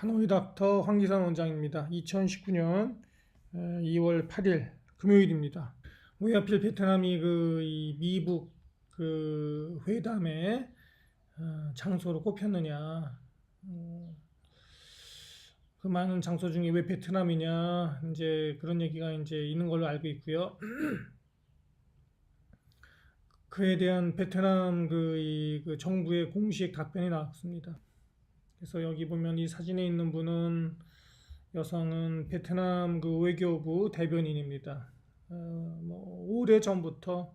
하노이 닥터 황기산 원장입니다. 2019년 2월 8일 금요일입니다. 왜 하필 베트남이 그이 미북 그 회담의 어, 장소로 꼽혔느냐? 음, 그 많은 장소 중에 왜 베트남이냐? 이제 그런 얘기가 이제 있는 걸로 알고 있고요. 그에 대한 베트남 그, 이, 그 정부의 공식 답변이 나왔습니다. 그래서 여기 보면 이 사진에 있는 분은 여성은 베트남 그 외교부 대변인입니다. 어, 뭐 오래 전부터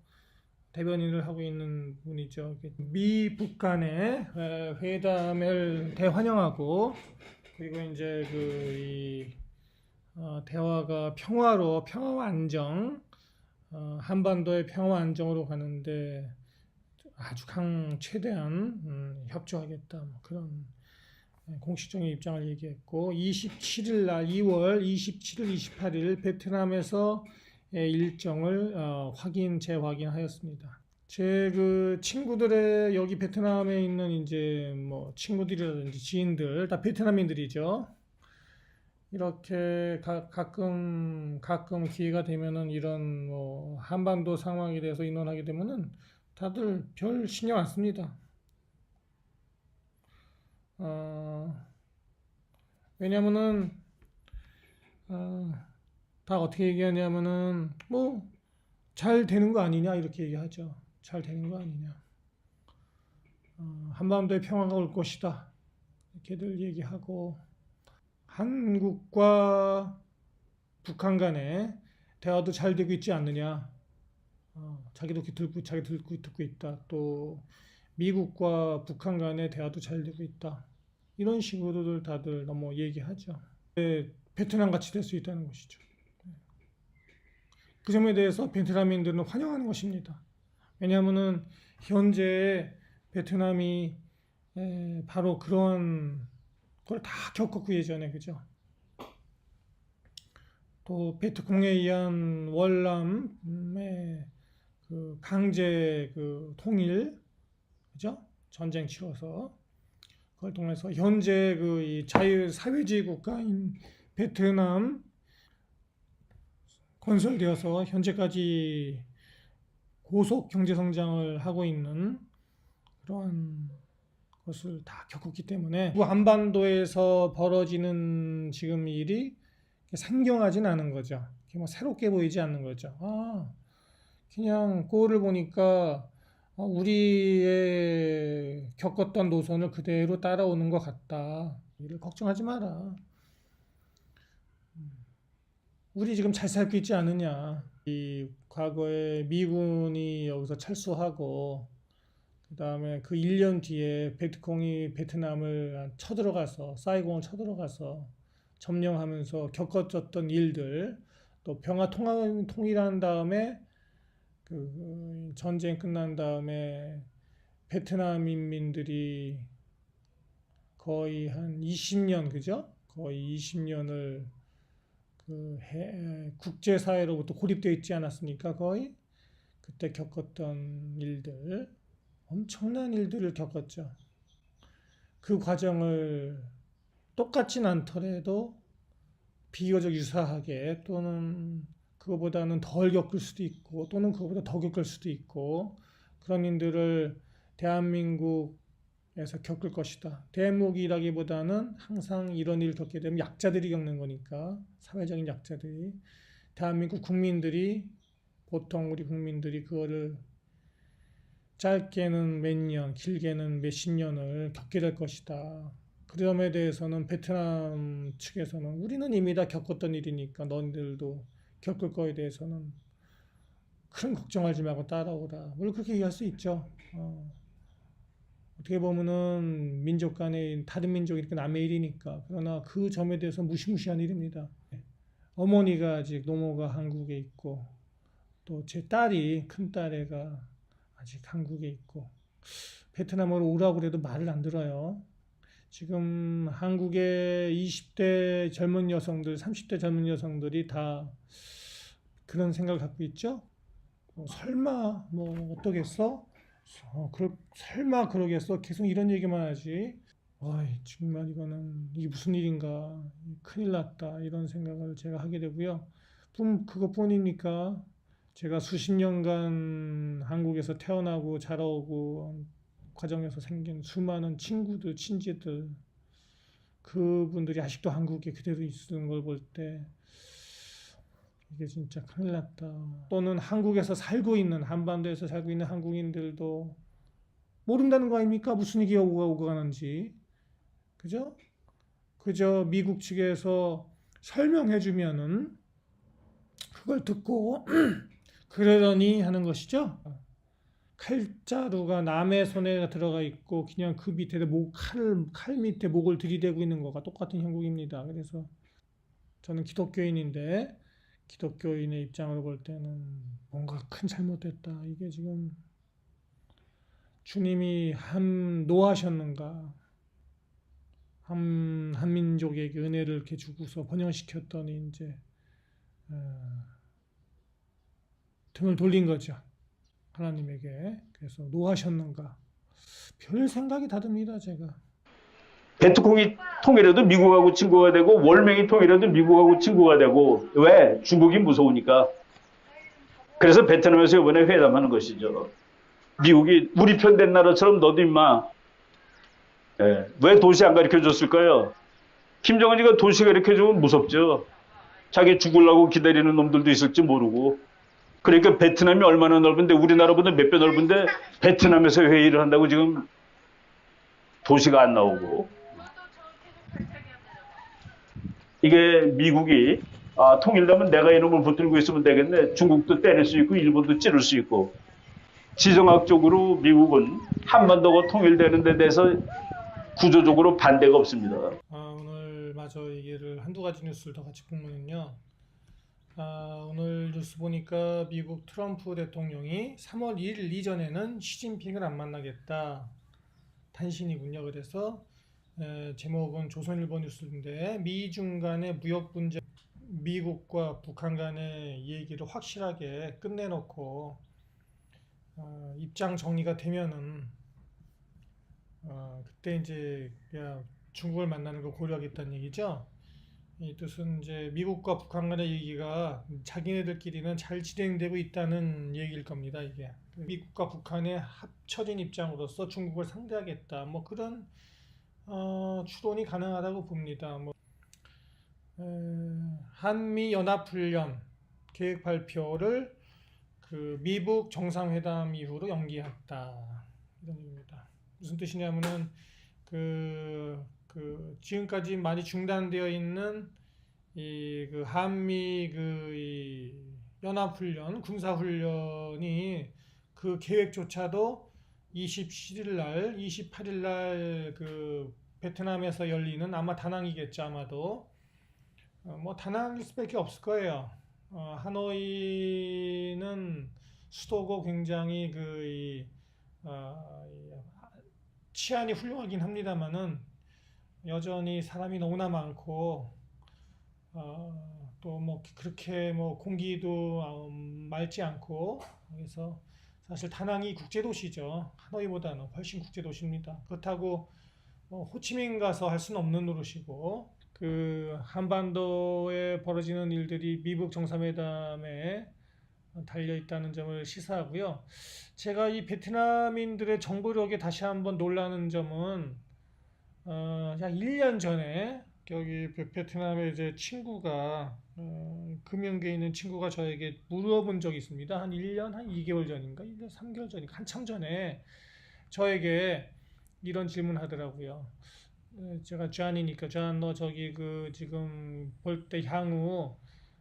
대변인을 하고 있는 분이죠. 미북 간의 에, 회담을 대환영하고 그리고 이제 그이 어, 대화가 평화로 평화와 안정 어, 한반도의 평화 안정으로 가는데 아주 강 최대한 음, 협조하겠다 뭐 그런 예, 공식적인 입장을 얘기했고 27일 날 2월 27일 28일 베트남에서 의 일정을 어, 확인 재확인하였습니다. 제 그 친구들의 여기 베트남에 있는 이제 뭐 친구들이라든지 지인들 다 베트남인들이죠. 이렇게 가, 가끔 가끔 기회가 되면은 이런 뭐 한반도 상황에 대해서 의논하게 되면은 다들 별 신경 안 씁니다. 어, 왜냐면은 어, 다 어떻게 얘기하냐면은 뭐 잘 되는 거 아니냐 이렇게 얘기하죠. 잘 되는 거 아니냐. 어, 한반도에 평화가 올 것이다. 이렇게들 얘기하고 한국과 북한 간에 대화도 잘 되고 있지 않느냐. 어, 자기도 듣고 자기 듣고 듣고 있다. 또 미국과 북한 간의 대화도 잘 되고 있다. 이런 식으로들 다들 너무 얘기하죠. 네, 베트남 같이 될 수 있다는 것이죠. 그 점에 대해서 베트남인들은 환영하는 것입니다. 왜냐하면은 현재 베트남이 에, 바로 그런 걸 다 겪었고 예전에 그죠. 또 베트콩에 의한 월남의 그 강제 그 통일 그죠? 전쟁 치러서 그걸 통해서 현재 그이 자유 사회주의 국가인 베트남 건설되어서 현재까지 고속 경제 성장을 하고 있는 그러한 것을 다 겪었기 때문에 그 한반도에서 벌어지는 지금 일이 상경하진 않은 거죠. 뭐 새롭게 보이지 않는 거죠. 아, 그냥 꼴을 보니까 어, 우리의 겪었던 노선을 그대로 따라오는 것 같다. 이를 걱정하지 마라. 우리 지금 잘 살고 있지 않느냐. 이 과거에 미군이 여기서 철수하고 그다음에 그 1년 뒤에 베트콩이 베트남을 쳐들어가서 사이공을 쳐들어가서 점령하면서 겪었었던 일들 또 통합 통일한 다음에 그 전쟁 끝난 다음에 베트남 인민들이 거의 한 20년 그죠? 거의 20년을 그 해, 국제사회로부터 고립되어 있지 않았습니까? 거의 그때 겪었던 일들 엄청난 일들을 겪었죠. 그 과정을 똑같진 않더라도 비교적 유사하게 또는 그거보다는 덜 겪을 수도 있고 또는 그거보다 더 겪을 수도 있고 그런 일들을 대한민국에서 겪을 것이다. 대목이라기보다는 항상 이런 일을 겪게 되면 약자들이 겪는 거니까 사회적인 약자들이 대한민국 국민들이 보통 우리 국민들이 그거를 짧게는 몇 년, 길게는 몇십 년을 겪게 될 것이다. 그 점에 대해서는 베트남 측에서는 우리는 이미 다 겪었던 일이니까 너희들도 겪을 거에 대해서는 큰 걱정하지 말고 따라오라. 물론 그렇게 얘기할 수 있죠. 어. 떻게 보면은 민족 간에 다른 민족이 이렇게 남의 일이니까. 그러나 그 점에 대해서 무시무시한 일입니다. 어머니가 아직 노모가 한국에 있고 또 제 딸이 큰 딸애가 아직 한국에 있고 베트남으로 오라고 그래도 말을 안 들어요. 지금 한국의 20대 젊은 여성들, 30대 젊은 여성들이 다 그런 생각을 갖고 있죠. 뭐 설마 뭐 어떠겠어? 어, 그럴, 설마 그러겠어? 계속 이런 얘기만 하지. 어이, 정말 이거는 이게 무슨 일인가 큰일 났다 이런 생각을 제가 하게 되고요. 뿐 그것뿐입니까? 제가 수십 년간 한국에서 태어나고 자라오고 과정에서 생긴 수많은 친구들, 친지들 그분들이 아직도 한국에 그대로 있는 걸 볼 때 이게 진짜 큰일 났다. 또는 한국에서 살고 있는 한반도에서 살고 있는 한국인들도 모른다는 거 아닙니까? 무슨 얘기가 오고 가는지. 그죠? 그저 미국 측에서 설명해 주면은 그걸 듣고 그러더니 하는 것이죠. 칼자루가 남의 손에 들어가 있고 그냥 그 밑에 목, 칼, 칼 밑에 목을 들이대고 있는 거가 똑같은 형국입니다. 그래서 저는 기독교인인데 기독교인의 입장으로 볼 때는 뭔가 큰 잘못됐다. 이게 지금 주님이 한 노하셨는가? 한 한민족에게 은혜를 이렇게 주고서 번영시켰더니 이제 어, 등을 돌린 거죠. 하나님에게. 그래서 노하셨는가? 별 생각이 다 듭니다, 제가. 베트콩이 통일해도 미국하고 친구가 되고 월맹이 통일해도 미국하고 친구가 되고 왜? 중국이 무서우니까. 그래서 베트남에서 이번에 회담하는 것이죠. 미국이 우리 편 된 나라처럼 너도 임마 예, 왜 도시 안 가르쳐 줬을까요? 김정은이가 도시 가르쳐 주면 무섭죠. 자기 죽으려고 기다리는 놈들도 있을지 모르고. 그러니까 베트남이 얼마나 넓은데 우리나라보다 몇 배 넓은데 베트남에서 회의를 한다고 지금 도시가 안 나오고 이게 미국이 아, 통일되면 내가 이놈을 붙들고 있으면 되겠네. 중국도 때릴 수 있고 일본도 찌를 수 있고 지정학적으로 미국은 한반도가 통일되는 데 대해서 구조적으로 반대가 없습니다. 아, 오늘 마저 얘기를 한두 가지 뉴스를 더 같이 보면요. 아, 오늘 뉴스 보니까 미국 트럼프 대통령이 3월 1일 이전에는 시진핑을 안 만나겠다. 단신이군요. 그래서 에, 제목은 조선일보 뉴스인데 미중 간의 무역 분쟁, 미국과 북한 간의 얘기를 확실하게 끝내놓고 어, 입장 정리가 되면은 어, 그때 이제 야, 중국을 만나는 걸 고려하겠다는 얘기죠. 이 뜻은 이제 미국과 북한 간의 얘기가 자기네들끼리는 잘 진행되고 있다는 얘기일 겁니다. 이게 미국과 북한의 합쳐진 입장으로서 중국을 상대하겠다. 뭐 그런 어, 추론이 가능하다고 봅니다. 뭐 에, 한미 연합 훈련 계획 발표를 그 미북 정상회담 이후로 연기했다 이런 얘기입니다. 무슨 뜻이냐면은 그, 그 지금까지 많이 중단되어 있는 이 그 한미 그이 연합훈련 군사훈련이 그 계획조차도 27일 날, 28일 날 그 베트남에서 열리는 아마 다낭이겠죠 아마도 어, 뭐 다낭일 수밖에 없을 거예요. 어, 하노이는 수도고 굉장히 그 이, 어, 이 치안이 훌륭하긴 합니다만은 여전히 사람이 너무나 많고 어, 또뭐 그렇게 뭐 공기도 어, 맑지 않고 그래서 사실 다낭이 국제도시죠 하노이보다는 훨씬 국제도시입니다. 그렇다고 어, 호치민 가서 할 수는 없는 노릇이고 그 한반도에 벌어지는 일들이 미북 정상회담에 달려 있다는 점을 시사하고요. 제가 이 베트남인들의 정보력에 다시 한번 놀라는 점은 어, 약 1년 전에 여기 베- 베트남의 이제 친구가 어, 금연계에 있는 친구가 저에게 물어본 적이 있습니다. 한 1년, 한 2개월 전인가, 1년, 3개월 전인가, 한참 전에 저에게 이런 질문 하더라고요. 어, 제가 쟈니니까 쟈너 저기 그 지금 볼 때 향후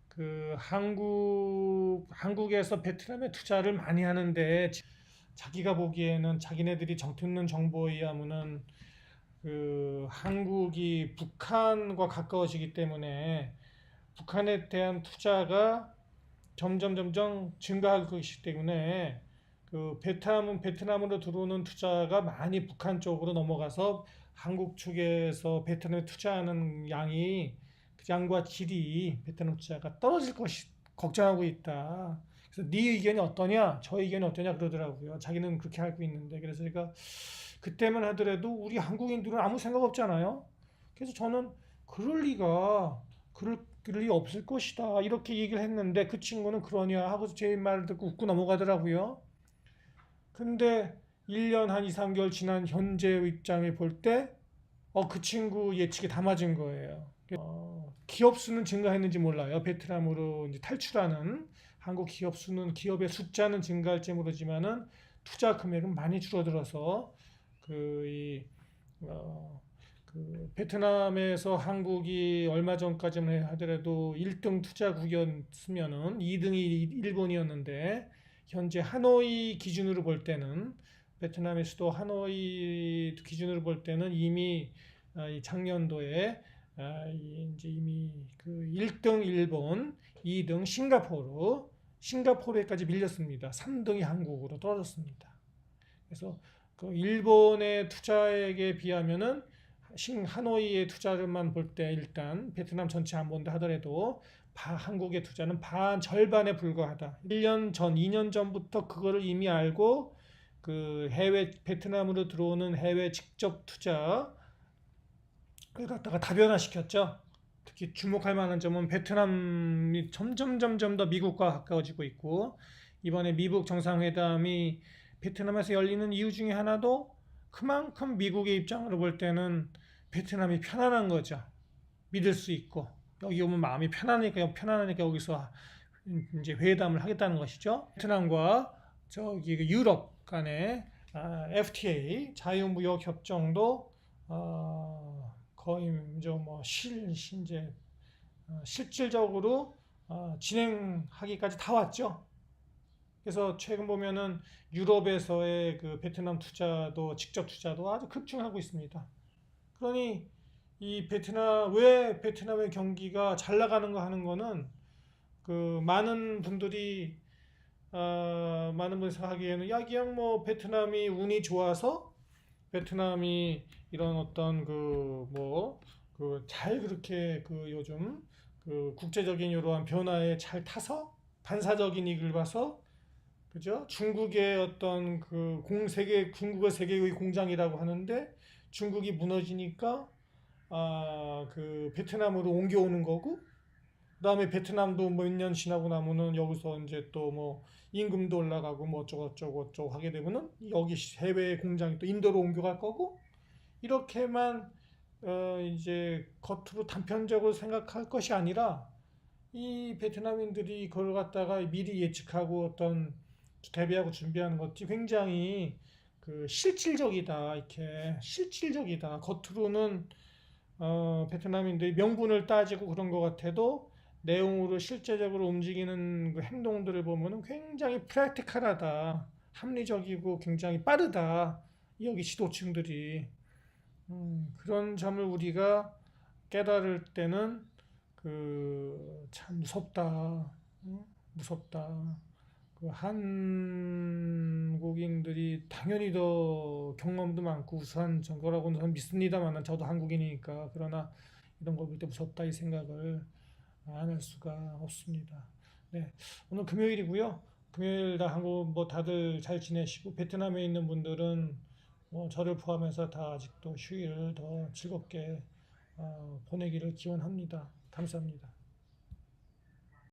그 한국 한국에서 베트남에 투자를 많이 하는데 지- 자기가 보기에는 자기네들이 정 듣는 정보에 의하면은 그 한국이 북한과 가까워지기 때문에 북한에 대한 투자가 점점 점점 증가할 것이기 때문에 그 베트남은 베트남으로 들어오는 투자가 많이 북한 쪽으로 넘어가서 한국 측에서 베트남에 투자하는 양이 그 양과 질이 베트남 투자가 떨어질 것이 걱정하고 있다. 그래서 네 의견이 어떠냐, 저 의견이 어떠냐 그러더라고요. 자기는 그렇게 알고 있는데 그래서 제가 그때만 하더라도 우리 한국인들은 아무 생각 없잖아요. 그래서 저는 그럴 리가 그럴 리 없을 것이다 이렇게 얘기를 했는데 그 친구는 그러냐 하고 제 말을 듣고 웃고 넘어가더라고요. 근데 1년 한 2, 3개월 지난 현재 입장을 볼 때, 어, 그 친구 예측이 다 맞은 거예요. 어, 기업 수는 증가했는지 몰라요. 베트남으로 이제 탈출하는 한국 기업 수는, 기업의 숫자는 증가할지 모르지만은 투자 금액은 많이 줄어들어서 그, 이, 어, 그 베트남에서 한국이 얼마 전까지만 하더라도 1등 투자국이었으면은 2등이 일본이었는데 현재 하노이 기준으로 볼 때는 베트남의 수도 하노이 기준으로 볼 때는 이미 아, 이 작년도에 아, 이 이제 이미 그 1등 일본, 2등 싱가포르, 싱가포르에까지 밀렸습니다. 3등이 한국으로 떨어졌습니다. 그래서 그 일본의 투자액에 비하면은 싱 하노이의 투자를만 볼 때 일단 베트남 전체 안 본다 하더라도 바- 한국의 투자는 반 절반에 불과하다. 1년 전, 2년 전부터 그거를 이미 알고 그 해외 베트남으로 들어오는 해외 직접 투자를 갖다가 다변화시켰죠. 특히 주목할 만한 점은 베트남이 점점 점점 더 미국과 가까워지고 있고 이번에 미국 정상회담이 베트남에서 열리는 이유 중에 하나도 그만큼 미국의 입장으로 볼 때는 베트남이 편안한 거죠. 믿을 수 있고 여기 오면 마음이 편하니까 편안하니까 여기서 이제 회담을 하겠다는 것이죠. 베트남과 저기 그 유럽 간의 아, FTA 자유무역 협정도 어, 거의 저뭐실 이제 어, 실질적으로 어, 진행하기까지 다 왔죠. 그래서 최근 보면은 유럽에서의 그 베트남 투자도 직접 투자도 아주 급증하고 있습니다. 그러니 이 베트남 왜 베트남의 경기가 잘 나가는가 하는 거는 그 많은 분들이 어, 많은 분이 생각하기에는 야 그냥 뭐 베트남이 운이 좋아서 베트남이 이런 어떤 그 뭐 그 잘 그렇게 그 요즘 그 국제적인 이러한 변화에 잘 타서 반사적인 이익을 봐서 그죠? 중국의 어떤 그 공 세계 중국의 세계의 공장이라고 하는데 중국이 무너지니까 아 그 베트남으로 옮겨오는 거고 그다음에 베트남도 몇 년 지나고 나면은 여기서 이제 또 뭐 임금도 올라가고 뭐 어쩌고 저쩌고 어쩌고 하게 되면은 여기 해외 공장이 또 인도로 옮겨갈 거고 이렇게만 어 이제 겉으로 단편적으로 생각할 것이 아니라 이 베트남인들이 그걸 갖다가 미리 예측하고 어떤 대비하고 준비하는 것이 굉장히 그 실질적이다 이렇게 실질적이다. 겉으로는 어 베트남인들이 명분을 따지고 그런 것 같아도 내용으로 실제적으로 움직이는 그 행동들을 보면은 굉장히 프랙티컬하다 합리적이고 굉장히 빠르다 여기 지도층들이. 음, 그런 점을 우리가 깨달을 때는 그 참 무섭다. 음, 무섭다 그 한국인들이 당연히 더 경험도 많고 우수한 정거라고는 저는 믿습니다만 저도 한국인이니까 그러나 이런 걸 볼 때 무섭다 이 생각을 안 할 수가 없습니다. 네, 오늘 금요일이고요. 금요일 다 한국 뭐 다들 잘 지내시고 베트남에 있는 분들은 뭐 저를 포함해서 다 아직도 휴일을 더 즐겁게 어, 보내기를 기원합니다. 감사합니다.